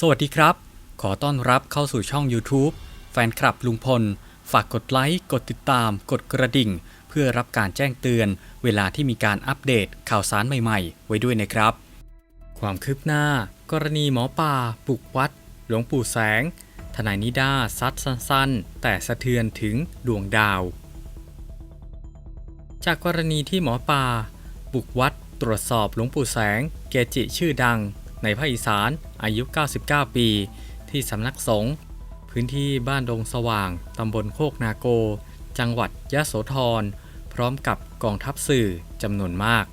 สวัสดีครับ ขอต้อนรับเข้าสู่ช่อง YouTube แฟนคลับลุงพล ฝากกดไลค์ กดติดตาม กดกระดิ่ง เพื่อรับการแจ้งเตือน เวลาที่มีการอัปเดตข่าวสารใหม่ๆ ไว้ด้วยนะครับ ความคืบหน้า กรณีหมอป่าบุกวัด หลวงปู่แสง ทนายนิด้าซัดสั้นๆ แต่สะเทือนถึงดวงดาว จากกรณีที่หมอป่าบุกวัดตรวจสอบหลวงปู่แสง เกจิชื่อดัง ในภาคอีสานอายุ 99 ปี ที่สำนักสงฆ์พื้นที่บ้านดงสว่างตำบลโคกนาโก จังหวัดยะโสธร พร้อมกับกองทัพสื่อจำนวนมาก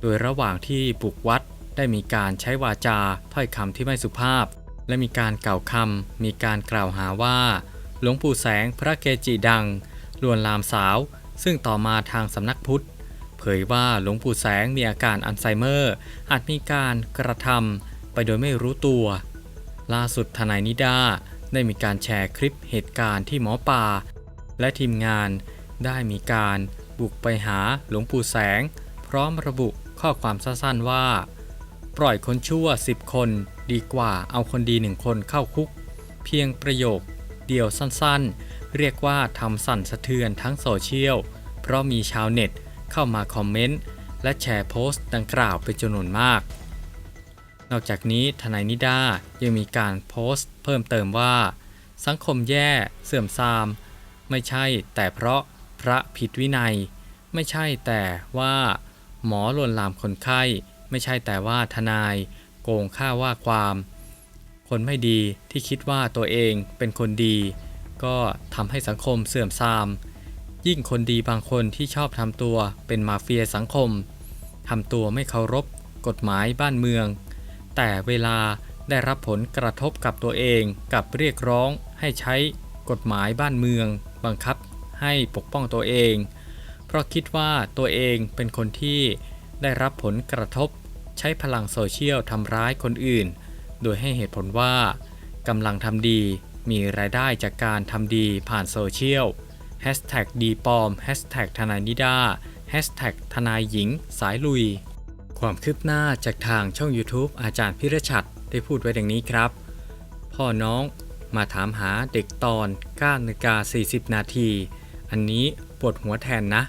โดยระหว่างที่บุกวัดได้มีการใช้วาจาถ้อยคำที่ไม่สุภาพ และมีการกล่าวคำมีการกล่าวหาว่า หลวงปู่แสงพระเกจิดังลวนลามสาว ซึ่งต่อมาทางสำนักพุทธ เผยว่าหลวงปู่แสงมีอาการอัลไซเมอร์ อาจมีการกระทำไปโดยไม่รู้ตัว ล่าสุดทนายนิดาได้มีการแชร์คลิปเหตุการณ์ที่หมอป่า และทีมงานได้มีการบุกไปหาหลวงปู่แสง พร้อมระบุข้อความสั้นๆว่า ปล่อยคนชั่ว 10 คนดีกว่าเอาคนดีหนึ่งคนเข้าคุก เพียงประโยคเดียวสั้นๆ เรียกว่าทำสั่นสะเทือนทั้งโซเชียล เพราะมีชาวเน็ต เข้ามาคอมเมนต์และแชร์โพสต์ดังกล่าวเป็นจำนวนมาก นอกจากนี้ทนายนิด้ายังมีการโพสต์เพิ่มเติมว่า สังคมแย่เสื่อมทราม ไม่ใช่แต่เพราะพระผิดวินัย ไม่ใช่แต่ว่า หมอลวนลามคนไข้ ไม่ใช่แต่ว่าทนายโกงค่าว่าความ คนไม่ดีที่คิดว่าตัวเองเป็นคนดี ก็ทำให้สังคมเสื่อมทราม ยิ่งคนดีบางคนที่ชอบทำตัวเป็นมาเฟียสังคมทำตัวไม่เคารพกฎหมายบ้านเมือง แต่เวลาได้รับผลกระทบกับตัวเองกับเรียกร้องให้ใช้กฎหมายบ้านเมือง บังคับให้ปกป้องตัวเอง เพราะคิดว่าตัวเองเป็นคนที่ได้รับผลกระทบ ใช้พลังโซเชียลทำร้ายคนอื่น โดยให้เหตุผลว่ากำลังทำดีมีรายได้จากการทำดีผ่านโซเชียล ดีปอม Hashtag ทนายนิดา Hashtag ทนายหญิง สายลุย ความคืบหน้าจากทางช่อง YouTube อาจารย์พิรชัดได้พูดไว้ดังนี้ครับ พ่อน้องมาถามหาเด็กตอน9นาฬิกา40 นาที อันนี้ปวดหัวแทนนะ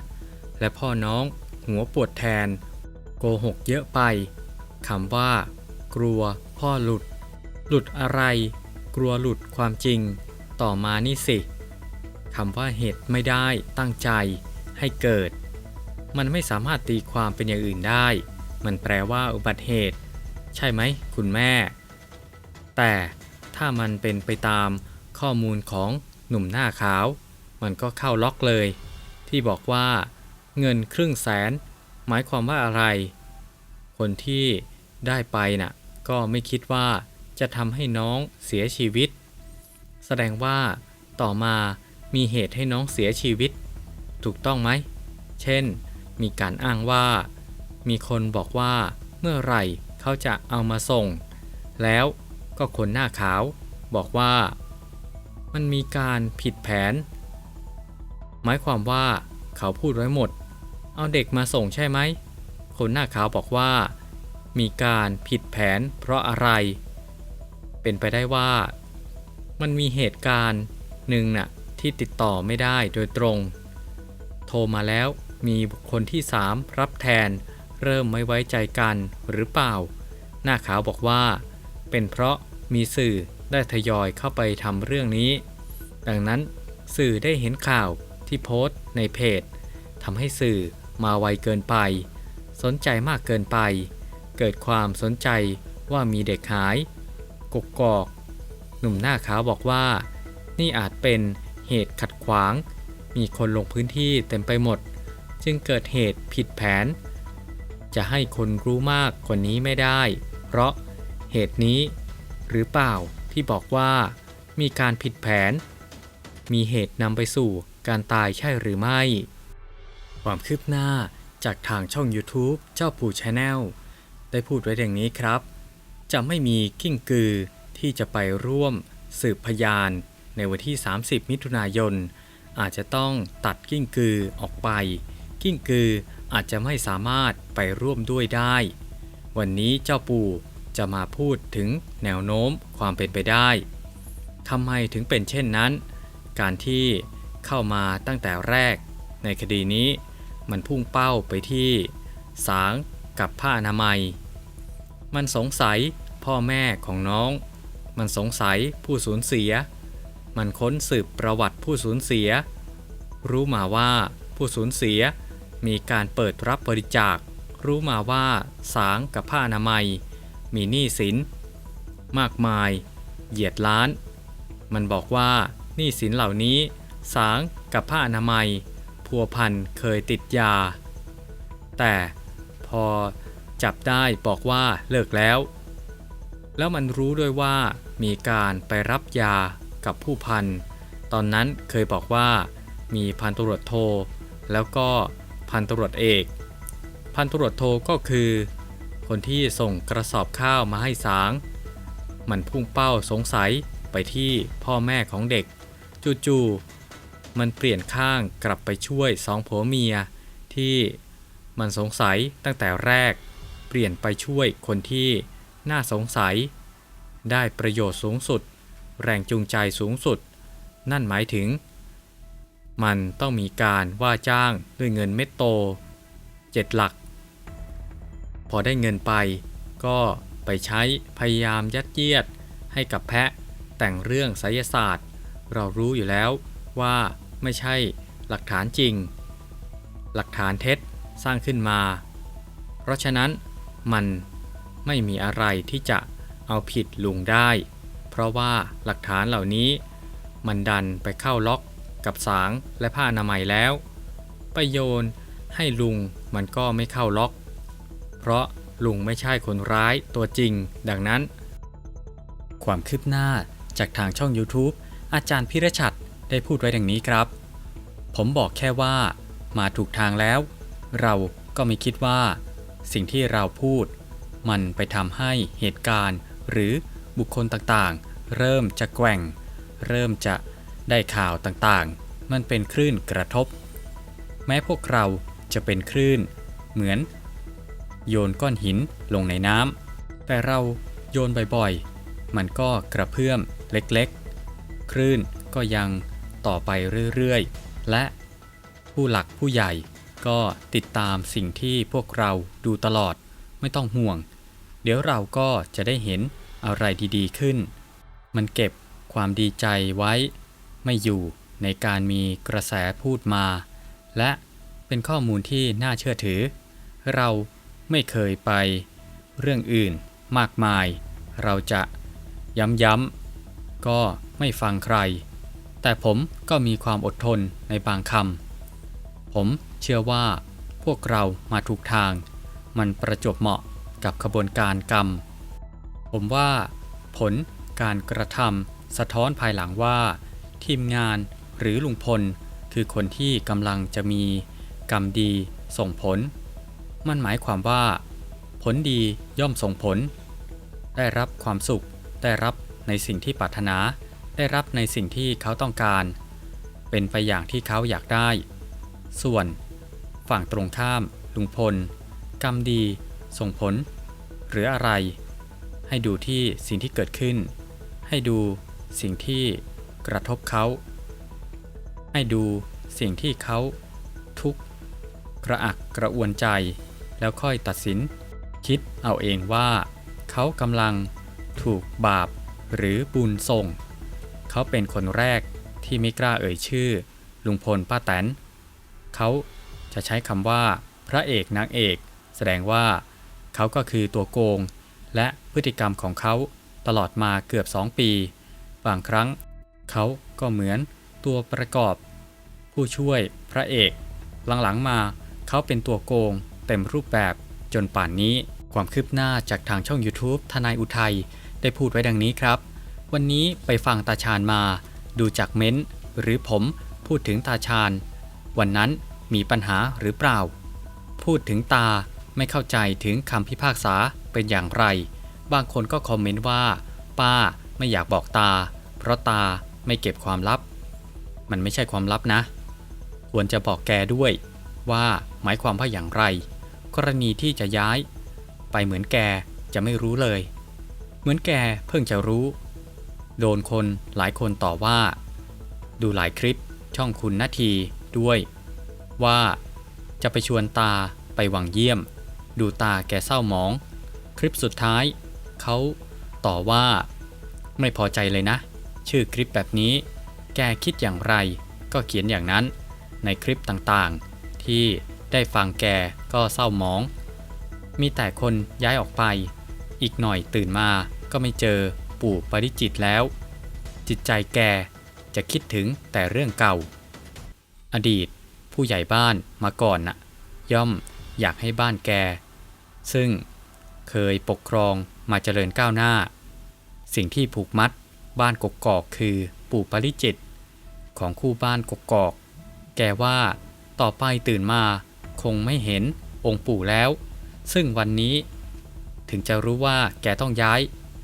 และพ่อน้องหัวปวดแทน โกหกเยอะไปคำว่า กลัว พ่อหลุด หลุดอะไร กลัวหลุดความจริง ต่อมานี่สิ คำว่าเหตุไม่ได้ตั้งใจให้เกิด มันไม่สามารถตีความเป็นอย่างอื่นได้ มันแปลว่าอุบัติเหตุ ใช่ไหมคุณแม่ แต่ถ้ามันเป็นไปตามข้อมูลของหนุ่มหน้าขาว มันก็เข้าล็อกเลย ที่บอกว่า เงินครึ่งแสน หมายความว่าอะไร คนที่ได้ไปน่ะ ก็ไม่คิดว่าจะทำให้น้องเสียชีวิต แสดงว่าต่อมา มีเหตุให้น้องเสียชีวิต ถูกต้องไหม เช่น มีการอ้างว่า มีคนบอกว่าเมื่อไหร่เขาจะเอามาส่ง แล้วก็คนหน้าขาวบอกว่า มันมีการผิดแผน หมายความว่าเขาพูดไว้หมด เอาเด็กมาส่งใช่ไหม คนหน้าขาวบอกว่า มีการผิดแผนเพราะอะไร เป็นไปได้ว่า มันมีเหตุการณ์หนึ่งน่ะ ที่ติดต่อไม่ได้โดยตรง โทรมาแล้วมีบุคคลที่ 3 รับแทน เริ่มไม่ไว้ใจกันหรือเปล่า หน้าขาวบอกว่า เป็นเพราะมีสื่อได้ทยอยเข้าไปทำเรื่องนี้ ดังนั้นสื่อได้เห็นข่าวที่โพสต์ในเพจทำให้สื่อมาไวเกินไป สนใจมากเกินไป เกิดความสนใจว่ามีเด็กหาย กกกอก หนุ่มหน้าขาวบอกว่า นี่อาจเป็น เหตุขัดขวาง มีคนลงพื้นที่เต็มไปหมด จึงเกิดเหตุผิดแผน จะให้คนรู้มากกว่านี้ไม่ได้ เพราะเหตุนี้ หรือเปล่าที่บอกว่ามีการผิดแผน มีเหตุนำไปสู่การตายใช่หรือไม่ ความคืบหน้าจากทางช่อง YouTube เจ้าปู่ชาแนลได้พูดไว้ดังนี้ครับ จะไม่มีกิ้งกือที่จะไปร่วมสืบพยาน ในวันที่ 30 มิถุนายน อาจจะต้องตัดกิ้งกือออกไป กิ้งกืออาจจะไม่สามารถไปร่วมด้วยได้ วันนี้เจ้าปู่จะมาพูดถึงแนวโน้มความเป็นไปได้ทำไมถึงเป็นเช่นนั้น การที่เข้ามาตั้งแต่แรก ในคดีนี้มันพุ่งเป้าไปที่สางกับผ้าอนามัย มันสงสัยพ่อแม่ของน้อง มันสงสัยผู้สูญเสีย มันค้นสืบประวัติผู้สูญเสีย รู้มาว่าผู้สูญเสียมีการเปิดรับบริจาค รู้มาว่าสางกับผ้าอนามัย มีหนี้สิน มากมาย เหยียดล้าน มันบอกว่าหนี้สินเหล่านี้ สางกับผ้าอนามัย พัวพันเคยติดยา แต่พอจับได้บอกว่าเลิกแล้ว แล้วมันรู้ด้วยว่ามีการไปรับยา กับผู้พัน ตอนนั้นเคยบอกว่ามีพันตรวจโท แล้วก็พันตรวจเอก พันตรวจโทก็คือ คนที่ส่งกระสอบข้าวมาให้สาง มันพุ่งเป้าสงสัยไปที่พ่อแม่ของเด็ก จู่ๆมันเปลี่ยนข้างกลับไปช่วยสองผัวเมีย ที่มันสงสัยตั้งแต่แรก เปลี่ยนไปช่วยคนที่น่าสงสัย ได้ประโยชน์สูงสุด แรงจูงใจสูงสุด นั่นหมายถึง มันต้องมีการว่าจ้างด้วยเงินเม็ดโตเจ็ดหลัก พอได้เงินไป ก็ไปใช้พยายามยัดเยียด ให้กับแพะแต่งเรื่องไสยศาสตร์ เรารู้อยู่แล้วว่าไม่ใช่หลักฐานจริง หลักฐานเท็จสร้างขึ้นมา เพราะฉะนั้นมันไม่มีอะไรที่จะเอาผิดลุงได้ เพราะว่าหลักฐานเหล่านี้ มันดันไปเข้าล็อกกับสางและผ้าอนามัยแล้วไปโยนให้ลุงมันก็ไม่เข้าล็อก เพราะลุงไม่ใช่คนร้ายตัวจริง ดังนั้น ความคืบหน้าจากทางช่อง YouTube อาจารย์พิรชัดได้พูดไว้ดังนี้ครับ ผมบอกแค่ว่ามาถูกทางแล้ว เราก็ไม่คิดว่า สิ่งที่เราพูด มันไปทำให้เหตุการณ์หรือ บุคคลต่างๆ เริ่มจะแกว่ง เริ่มจะได้ข่าวต่างๆ มันเป็นคลื่นกระทบ แม้พวกเราจะเป็นคลื่น เหมือน โยนก้อนหินลงในน้ำแต่เราโยนบ่อยๆ มันก็กระเพื่อมเล็กๆ คลื่นก็ยังต่อไปเรื่อยๆ และผู้หลักผู้ใหญ่ก็ติดตามสิ่งที่พวกเราดูตลอดไม่ต้องห่วง เดี๋ยวเราก็จะได้เห็น อะไรดีๆขึ้น มันเก็บความดีใจไว้ ไม่อยู่ในการมีกระแสพูดมา และเป็นข้อมูลที่น่าเชื่อถือ เราไม่เคยไปเรื่องอื่นมากมาย เราจะย้ำๆก็ไม่ฟังใคร แต่ผมก็มีความอดทนในบางคำผมเชื่อว่าพวกเรามาถูกทาง มันประจบเหมาะกับขบวนการกรรม ผมว่า ผลการกระทำสะท้อนภายหลังว่า ทีมงานหรือลุงพล คือคนที่กำลังจะมีกรรมดีส่งผล มันหมายความว่า ผลดีย่อมส่งผล ได้รับความสุข ได้รับในสิ่งที่ปรารถนา ได้รับในสิ่งที่เขาต้องการ เป็นไปอย่างที่เขาอยากได้ ส่วน ฝั่งตรงข้ามลุงพล กรรมดีส่งผล หรืออะไร ให้ดูที่สิ่งที่เกิดขึ้น ให้ดูสิ่งที่กระทบเขา ให้ดูสิ่งที่เขาทุกข์กระอักกระอวนใจ แล้วค่อยตัดสิน คิดเอาเองว่า เขากำลังถูกบาปหรือบุญส่ง เขาเป็นคนแรกที่ไม่กล้าเอ่ยชื่อ ลุงพลป้าแตน เขาจะใช้คำว่า พระเอกนางเอก แสดงว่า เขาก็คือตัวโกง และพฤติกรรมของเขาตลอดมาเกือบ 2 ปี บางครั้ง เขาก็เหมือนตัวประกอบ ผู้ช่วยพระเอก หลังๆมาเขาเป็นตัวโกง เต็มรูปแบบจนป่านนี้ความคืบหน้าจากทางช่อง YouTube ทนายอุทัยได้พูดไว้ดังนี้ครับ วันนี้ไปฟังตาชาญมา ดูจากเม้นท์หรือผมพูดถึงตาชาญวันนั้นมีปัญหาหรือเปล่า พูดถึงตาไม่เข้าใจถึงคำพิพากษา เป็นอย่างไร บางคนก็คอมเมนต์ว่า ป้าไม่อยากบอกตา เพราะตาไม่เก็บความลับ มันไม่ใช่ความลับนะ ควรจะบอกแกด้วย ว่าหมายความว่าอย่างไร กรณีที่จะย้าย ไปเหมือนแกจะไม่รู้เลย เหมือนแกเพิ่งจะรู้ โดนคนหลายคนต่อว่า ดูหลายคลิปช่องคุณนาทีด้วย ว่าจะไปชวนตาไปวังเยี่ยม ดูตาแกเศร้าหมอง คลิปสุดท้าย เขาต่อว่า ไม่พอใจเลยนะ ชื่อคลิปแบบนี้ แกคิดอย่างไร ก็เขียนอย่างนั้น ในคลิปต่างๆ ที่ได้ฟังแกก็เศร้าหมอง มีแต่คนย้ายออกไป อีกหน่อยตื่นมาก็ไม่เจอปู่ปริจิตแล้ว จิตใจแกจะคิดถึงแต่เรื่องเก่า อดีตผู้ใหญ่บ้านมาก่อนน่ะ ย่อมอยากให้บ้านแก ซึ่ง เคยปกครองมาเจริญก้าวหน้า สิ่งที่ผูกมัดบ้านกกอกคือปู่ปริจิต ของคู่บ้านกกอก แกว่าต่อไปตื่นมาคงไม่เห็นองค์ปู่แล้ว ซึ่งวันนี้ ถึงจะรู้ว่าแกต้องย้าย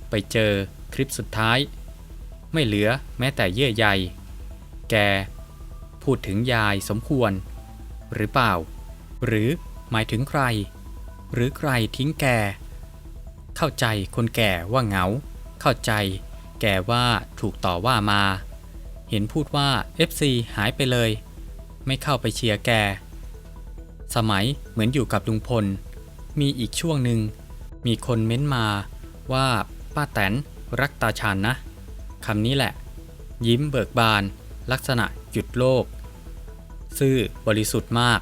ไปเจอคลิปสุดท้าย ไม่เหลือแม้แต่เยื่อใย แกพูดถึงยายสมควร หรือเปล่า หรือหมายถึงใคร หรือใครทิ้งแก เข้าใจคนแก่ว่าเหงา เข้าใจ แกว่าถูกต่อว่ามา เห็นพูดว่า FC หายไปเลย ไม่เข้าไปเชียร์แก สมัยเหมือนอยู่กับลุงพล มีอีกช่วงหนึ่ง มีคนเม้นมาว่าป้าแตนรักตาชานนะ คำนี้แหละ ยิ้มเบิกบาน ลักษณะหยุดโลก ซื่อบริสุทธิ์มาก